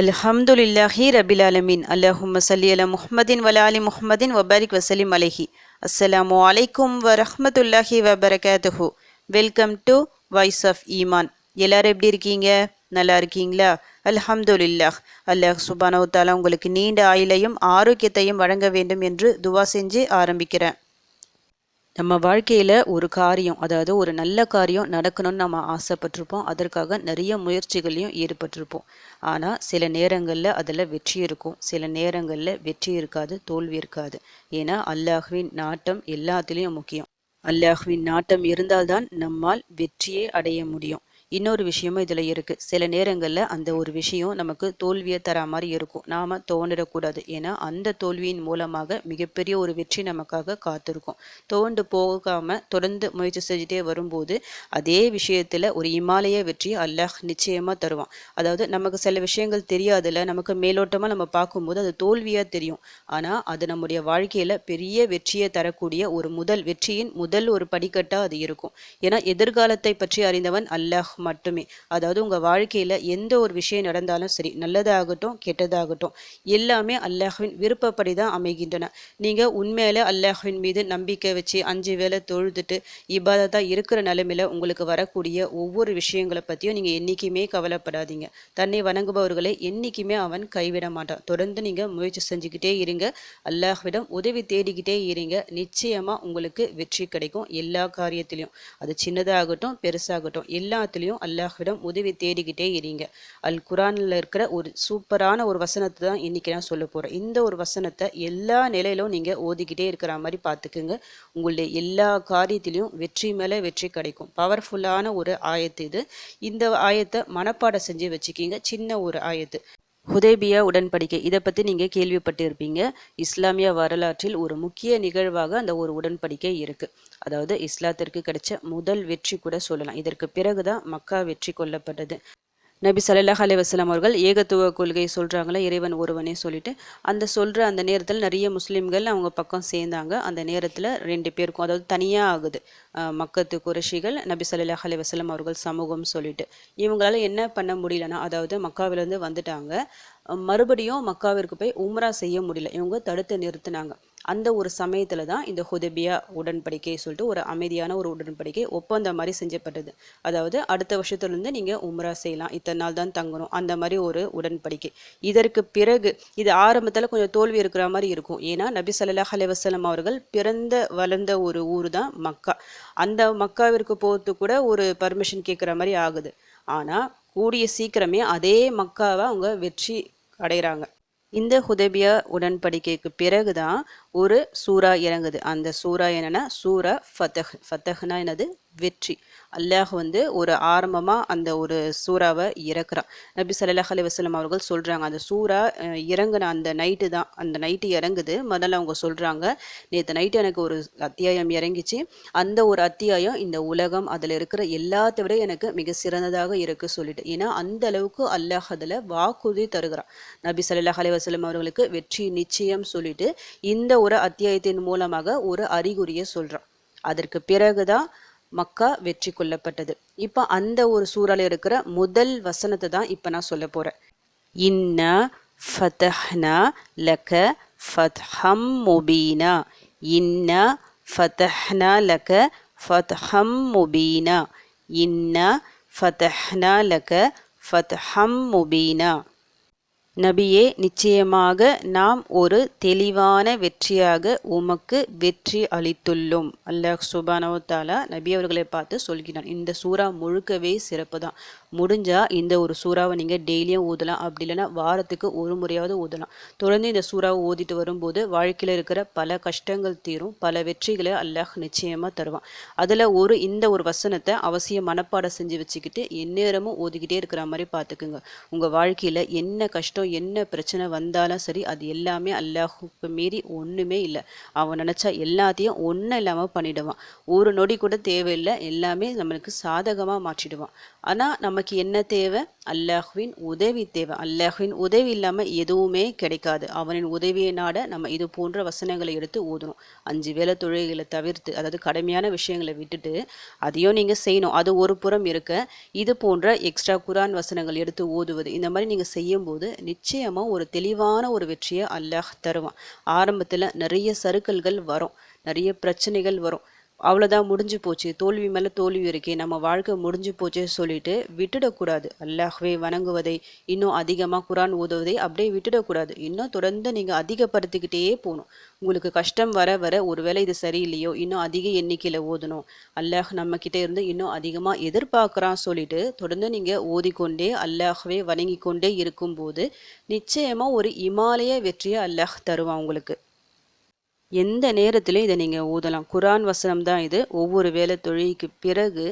அல்ஹம்துலில்லாஹி ரபில் அலமின் அல்லாஹும்ம சல்லி அல முஹம்மதின் வலாலி முஹம்மதின் வபாரிக் வசலிம் அலஹி. அஸ்ஸலாமு அலைக்கும் வரஹ்மத்துல்லாஹி வபரகாத்துஹு வெல்கம் டு வாய்ஸ் ஆஃப் ஈமான் எல்லாரும் எப்படி இருக்கீங்க? நல்லா இருக்கீங்களா? அல்ஹம்துலில்லாஹ். அல்லாஹ் சுபானவு தாலா உங்களுக்கு நீண்ட ஆயுளையும் ஆரோக்கியத்தையும் வழங்க வேண்டும் என்று துவா செஞ்சு ஆரம்பிக்கிறேன். நம்ம வாழ்க்கையில் ஒரு காரியம் அதாவது ஒரு நல்ல காரியம் நடக்கணும்னு நம்ம ஆசைப்பட்டிருப்போம். அதற்காக நிறைய முயற்சிகளையும் ஈடுபட்டிருப்போம். ஆனால் சில நேரங்களில் அதில் வெற்றி இருக்கும். சில நேரங்களில் வெற்றி இருக்காது தோல்வி இருக்காது. ஏன்னா அல்லாஹ்வின் நாட்டம் எல்லாத்துலேயும் முக்கியம். அல்லாஹ்வின் நாட்டம் இருந்தால்தான் நம்மால் வெற்றியை அடைய முடியும். இன்னொரு விஷயமும் இதில் இருக்குது சில நேரங்களில் அந்த ஒரு விஷயம் நமக்கு தோல்வியை தர மாதிரி இருக்கும். நாம் தோண்டிடக்கூடாது. ஏன்னா அந்த தோல்வியின் மூலமாக மிகப்பெரிய ஒரு வெற்றி நமக்காக காத்திருக்கும். தோண்டு போகாமல் தொடர்ந்து முயற்சி செஞ்சுட்டே வரும்போது அதே விஷயத்தில் ஒரு இமாலய வெற்றி அல்லாஹ் நிச்சயமாக தருவான். அதாவது நமக்கு சில விஷயங்கள் தெரியாதுல நமக்கு மேலோட்டமாக நம்ம பார்க்கும்போது அது தோல்வியாக தெரியும். ஆனால் அது நம்முடைய வாழ்க்கையில் பெரிய வெற்றியை தரக்கூடிய ஒரு முதல் வெற்றியின் முதல் ஒரு படிக்கட்டாக அது இருக்கும். ஏன்னா எதிர்காலத்தை பற்றி அறிந்தவன் அல்லாஹ் மட்டுமே. அதாவது உங்கள் வாழ்க்கையில் எந்த ஒரு விஷயம் நடந்தாலும் சரி நல்லதாகட்டும் கெட்டதாகட்டும் எல்லாமே அல்லாஹ்வின் விருப்பப்படி தான் அமைகின்றன. நீங்கள் உண்மையில அல்லாஹ்வின் மீது நம்பிக்கை வச்சு அஞ்சு வேலை தொழுதுட்டு இபாதத்தாக இருக்கிற நிலைமையில உங்களுக்கு வரக்கூடிய ஒவ்வொரு விஷயங்களை பற்றியும் நீங்கள் என்றைக்குமே கவலைப்படாதீங்க. தன்னை வணங்குபவர்களை என்றைக்குமே அவன் கைவிட மாட்டான். தொடர்ந்து நீங்கள் முயற்சி செஞ்சுக்கிட்டே இருங்க. அல்லாஹ்விடம் உதவி தேடிக்கிட்டே இருங்க. நிச்சயமாக உங்களுக்கு வெற்றி கிடைக்கும் எல்லா காரியத்திலையும் அது சின்னதாகட்டும் பெருசாகட்டும் எல்லாத்துலேயும் அல்லாஹ்விடம் உதவி தேடிக்கிட்டே இருங்க. அல் குரானில் இருக்கிற ஒரு சூப்பரான ஒரு வசனத்தை தான் இன்றைக்கி நான் சொல்ல போகிறேன் இந்த ஒரு வசனத்தை எல்லா நிலையிலும் நீங்கள் ஓதிக்கிட்டே இருக்கிற மாதிரி பார்த்துக்குங்க. உங்களுடைய எல்லா காரியத்திலையும் வெற்றி மேலே வெற்றி கிடைக்கும். பவர்ஃபுல்லான ஒரு ஆயத்து இது. இந்த ஆயத்தை மனப்பாடம் செஞ்சு வச்சுக்கிங்க. சின்ன ஒரு ஆயத்து. ஹுதேபியா உடன்படிக்கை. இதை பற்றி நீங்கள் கேள்விப்பட்டிருப்பீங்க. இஸ்லாமிய வரலாற்றில் ஒரு முக்கிய நிகழ்வாக அந்த ஒரு உடன்படிக்கை இருக்குது அதாவது இஸ்லாத்திற்கு கிடைச்ச முதல் வெற்றி கூட சொல்லலாம். இதற்கு பிறகுதான் மக்கா வெற்றி கொள்ளப்பட்டது நபி சல்லாஹ் அலி வஸ்லாம் அவர்கள் ஏகத்துவ கொள்கை சொல்கிறாங்களே இறைவன் ஒருவனே சொல்லிட்டு அந்த சொல்கிற அந்த நேரத்தில் நிறைய முஸ்லீம்கள் அவங்க பக்கம் சேர்ந்தாங்க. அந்த நேரத்தில் ரெண்டு பேருக்கும் அதாவது தனியாக ஆகுது. மக்கத்து குரஷிகள் நபி சல்லாஹ் அலி வஸ்லாம் அவர்கள் சமூகம் சொல்லிட்டு. இவங்களால என்ன பண்ண முடியலன்னா அதாவது மக்காவிலேருந்து வந்துட்டாங்க. மறுபடியும் மக்காவிற்கு போய் உம்ரா செய்ய முடியல. இவங்க தடுத்து நிறுத்தினாங்க. அந்த ஒரு சமயத்தில் தான் இந்த ஹுதபியா உடன்படிக்கை சொல்லிட்டு ஒரு அமைதியான ஒரு உடன்படிக்கை ஒப்பந்தம் மாதிரி செஞ்சப்பட்டது. அதாவது அடுத்த வருஷத்துலேருந்து நீங்கள் உம்ரா செய்யலாம். இத்தனை நாள் தான் தங்கணும். அந்த மாதிரி ஒரு உடன்படிக்கை. இதற்கு பிறகு இது ஆரம்பத்தில் கொஞ்சம் தோல்வி இருக்கிற மாதிரி இருக்கும். ஏன்னா நபி சல்லாஹ் அலைவசலம் அவர்கள் பிறந்த வளர்ந்த ஒரு ஊர் தான் மக்கா. அந்த மக்காவிற்கு போகிறது கூட ஒரு பர்மிஷன் கேட்குற மாதிரி ஆகுது. ஆனால் கூடிய சீக்கிரமே அதே மக்காவை அவங்க வெற்றி அடைகிறாங்க இந்த ஹுதபியா உடன்படிக்கைக்கு பிறகு தான் ஒரு சூறா இறங்குது. அந்த சூறா என்னன்னா சூரா ஃபத்தஹ் ஃபத்தஹ்னா என்னது? வெற்றி. அல்லாஹ் வந்து ஒரு ஆரம்பமாக அந்த ஒரு சூறாவை இறக்குறான். நபி சல்லாஹ் அலி வசலம் அவர்கள் சொல்கிறாங்க அந்த சூறா இறங்குன அந்த நைட்டு தான் அந்த நைட்டு இறங்குது. முதல்ல அவங்க சொல்கிறாங்க நேற்று நைட்டு எனக்கு ஒரு அத்தியாயம் இறங்கிச்சு. அந்த ஒரு அத்தியாயம் இந்த உலகம் அதில் இருக்கிற எல்லாத்த விட எனக்கு மிக சிறந்ததாக இருக்குது சொல்லிட்டு. ஏன்னா அந்த அளவுக்கு அல்லாஹ் அதில் வாக்குறுதி தருகிறான். நபி சல்லாஹ் அலி வசலம் அவர்களுக்கு வெற்றி நிச்சயம் சொல்லிட்டு இந்த ஒரு அத்தியாயத்தின் மூலமாக ஒரு அறிகுறியை சொல்கிறான் அதற்கு பிறகுதான் மக்கா வெற்றி கொள்ளப்பட்டது. இப்போ அந்த ஒரு சூறால இருக்கிற முதல் வசனத்தை தான் இப்போ நான் சொல்ல போகிறேன் இன்ன ஃபதஹ்னா லக ஃபத்ஹம் முபீனா. இன்ன ஃபதஹ்னா லக ஃபத்ஹம் முபீனா. இன்ன ஃபதஹ்னா லக ஃபத்ஹம் முபீனா. நபியே நிச்சயமாக நாம் ஒரு தெளிவான வெற்றியாக உமக்கு வெற்றி அளித்துள்ளோம். அல்லாஹ் சுபானவத்தாலா நபி அவர்களை பார்த்து சொல்கிறான். இந்த சூறா முழுக்கவே சிறப்பு தான். முடிஞ்சால் இந்த ஒரு சூறாவை நீங்கள் டெய்லியும் ஊதலாம். அப்படி இல்லைன்னா வாரத்துக்கு ஒரு முறையாவது ஊதலாம். தொடர்ந்து இந்த சூறாவை ஓதிட்டு வரும்போது வாழ்க்கையில் இருக்கிற பல கஷ்டங்கள் தீரும். பல வெற்றிகளை அல்லாஹ் நிச்சயமாக தருவான். அதில் ஒரு இந்த ஒரு வசனத்தை அவசியம் மனப்பாடம் செஞ்சு வச்சுக்கிட்டு எந்நேரமும் ஓதிக்கிட்டே இருக்கிற மாதிரி பார்த்துக்குங்க. உங்கள் வாழ்க்கையில் என்ன கஷ்டம் கஷ்டம் என்ன பிரச்சனை வந்தாலும் சரி அது எல்லாமே அல்லாஹுக்கு மீறி ஒன்றுமே இல்லை. அவன் நினச்சா எல்லாத்தையும் ஒன்றும் இல்லாமல் பண்ணிடுவான். ஒரு நொடி கூட தேவையில்லை எல்லாமே நம்மளுக்கு சாதகமாக மாற்றிடுவான். ஆனால் நமக்கு என்ன தேவை? அல்லாஹுவின் உதவி தேவை. அல்லாஹுவின் உதவி இல்லாமல் எதுவுமே கிடைக்காது. அவனின் உதவியை நாட நம்ம இது போன்ற வசனங்களை எடுத்து ஓதணும் அஞ்சு வேலை தொழில்களை தவிர்த்து அதாவது கடமையான விஷயங்களை விட்டுட்டு அதையும் நீங்கள் செய்யணும். அது ஒரு புறம் இருக்க. இது போன்ற எக்ஸ்ட்ரா குரான் வசனங்கள் எடுத்து ஓதுவது இந்த மாதிரி நீங்கள் செய்யும்போது நிச்சயமாக ஒரு தெளிவான ஒரு வெற்றியை அல்லாஹ் தருவான். ஆரம்பத்தில் நிறைய சறுக்கல்கள் வரும். நிறைய பிரச்சனைகள் வரும். அவ்வளோதான் முடிஞ்சு போச்சு. தோல்வி மேலே தோல்வி இருக்கே நம்ம வாழ்க்கை முடிஞ்சு போச்சு சொல்லிட்டு விட்டுடக்கூடாது. அல்லாஹ்வே வணங்குவதை இன்னும் அதிகமாக குரான் ஓதுவதை அப்படியே விட்டுடக்கூடாது. இன்னும் தொடர்ந்து நீங்கள் அதிகப்படுத்திக்கிட்டே போகணும். உங்களுக்கு கஷ்டம் வர வர ஒருவேளை இது சரியில்லையோ இன்னும் அதிக எண்ணிக்கையில் ஓதணும். அல்லாஹ் நம்மக்கிட்ட இருந்து இன்னும் அதிகமாக எதிர்பார்க்குறான் சொல்லிட்டு தொடர்ந்து நீங்கள் ஓதிக்கொண்டே அல்லாஹ்வே வணங்கி கொண்டே இருக்கும்போது நிச்சயமாக ஒரு இமாலய வெற்றியை அல்லாஹ் தருவான் உங்களுக்கு. எந்த நேரத்திலையும் இதை நீங்கள் ஊதலாம். குரான் வசனம் தான் இது. ஒவ்வொரு வேலை தொழிலுக்கு பிறகு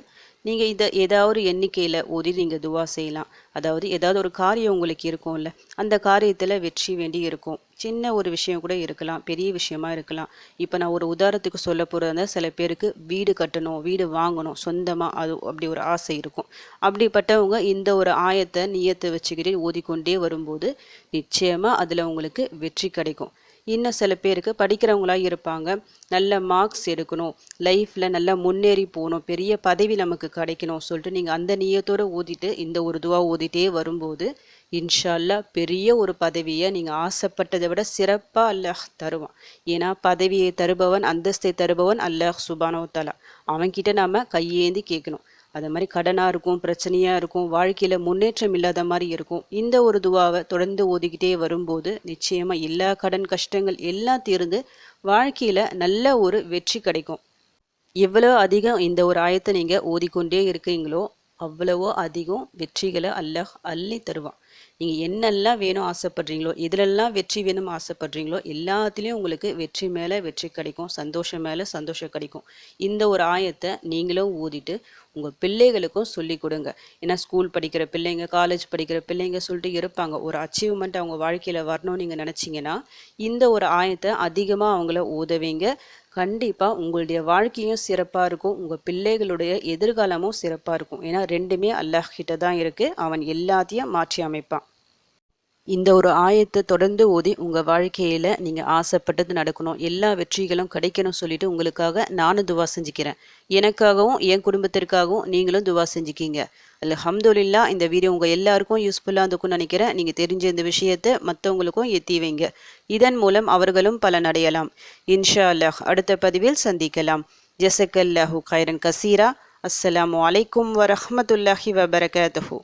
நீங்கள் இதை ஏதாவது ஒரு எண்ணிக்கையில் ஊதி நீங்கள் துவா செய்யலாம். அதாவது ஏதாவது ஒரு காரியம் உங்களுக்கு இருக்கும்ல அந்த காரியத்தில் வெற்றி வேண்டி இருக்கும். சின்ன ஒரு விஷயம் கூட இருக்கலாம் பெரிய விஷயமா இருக்கலாம். இப்போ நான் ஒரு உதாரணத்துக்கு சொல்ல போகிறதா சில பேருக்கு வீடு கட்டணும் வீடு வாங்கணும் சொந்தமாக அது அப்படி ஒரு ஆசை இருக்கும். அப்படிப்பட்டவங்க இந்த ஒரு ஆயத்தை நீயத்தை வச்சுக்கிட்டு ஓதிக்கொண்டே வரும்போது நிச்சயமாக அதில் உங்களுக்கு வெற்றி கிடைக்கும். இன்னும் சில பேருக்கு படிக்கிறவங்களா இருப்பாங்க. நல்ல மார்க்ஸ் எடுக்கணும். லைஃப்பில் நல்லா முன்னேறி போகணும். பெரிய பதவி நமக்கு கிடைக்கணும் சொல்லிட்டு நீங்கள் அந்த நீயத்தோடு ஓதிட்டு இந்த ஒரு துவா ஓதிட்டே வரும்போது இன்ஷால்லா பெரிய ஒரு பதவியை நீங்கள் ஆசைப்பட்டதை விட சிறப்பாக அல்லாஹ் தருவான். ஏன்னா பதவியை தருபவன் அந்தஸ்தை தருபவன் அல்லாஹ் சுபானோ தலா அவன்கிட்ட நாம் கையேந்தி கேட்கணும். அது மாதிரி கடனாக இருக்கும் பிரச்சனையாக இருக்கும் வாழ்க்கையில் முன்னேற்றம் இல்லாத மாதிரி இருக்கும். இந்த ஒரு துவாவை தொடர்ந்து ஓதிக்கிட்டே வரும்போது நிச்சயமாக எல்லா கடன் கஷ்டங்கள் எல்லாம் தீர்ந்து வாழ்க்கையில் நல்ல ஒரு வெற்றி கிடைக்கும். எவ்வளோ அதிகம் இந்த ஒரு ஆயத்தை நீங்கள் ஓதிக்கொண்டே இருக்கீங்களோ அவ்வளவோ அதிகம் வெற்றிகளை அல்லாஹ் அள்ளி தருவான். நீங்கள் என்னெல்லாம் வேணும் ஆசைப்படுறீங்களோ எதிலெல்லாம் வெற்றி வேணும் ஆசைப்படுறீங்களோ எல்லாத்துலேயும் உங்களுக்கு வெற்றி மேலே வெற்றி கிடைக்கும் சந்தோஷம் மேலே சந்தோஷம் கிடைக்கும். இந்த ஒரு ஆயத்தை நீங்களும் ஊதிட்டு உங்கள் பிள்ளைகளுக்கும் சொல்லி கொடுங்க. ஏன்னா ஸ்கூல் படிக்கிற பிள்ளைங்க காலேஜ் படிக்கிற பிள்ளைங்க சொல்லிட்டு இருப்பாங்க. ஒரு அச்சீவ்மெண்ட் அவங்க வாழ்க்கையில் வரணும்னு நீங்கள் நினச்சிங்கன்னா இந்த ஒரு ஆயத்தை அதிகமாக அவங்கள உதவிங்க கண்டிப்பாக உங்களுடைய வாழ்க்கையும் சிறப்பாக இருக்கும். உங்கள் பிள்ளைகளுடைய எதிர்காலமும் சிறப்பாக இருக்கும். ஏன்னா ரெண்டுமே அல்லாஹ் கிட்ட தான் இருக்குது அவன் எல்லாத்தையும் மாற்றி அமைப்பான். இந்த ஒரு ஆயத்தை தொடர்ந்து ஓதி உங்கள் வாழ்க்கையில் நீங்கள் ஆசைப்பட்டது நடக்கணும். எல்லா வெற்றிகளும் கிடைக்கணும் சொல்லிட்டு உங்களுக்காக நானும் துவா செஞ்சுக்கிறேன். எனக்காகவும் என் குடும்பத்திற்காகவும் நீங்களும் துவா செஞ்சுக்கிங்க. அல்ஹம்துலில்லா இந்த வீடியோ உங்கள் எல்லாருக்கும் யூஸ்ஃபுல்லாக இருந்துக்கும்னு நினைக்கிறேன். நீங்கள் தெரிஞ்ச இந்த விஷயத்தை மற்றவங்களுக்கும் எத்தி வைங்க இதன் மூலம் அவர்களும் பலன் அடையலாம். இன்ஷா அல்லாஹ் அடுத்த பதிவில் சந்திக்கலாம். ஜசக்கல்லாஹு கைரன் கசீரா. அஸ்ஸலாம் அலைக்கும் வரஹமத்துல்லாஹி வபரகாத்தஹூ.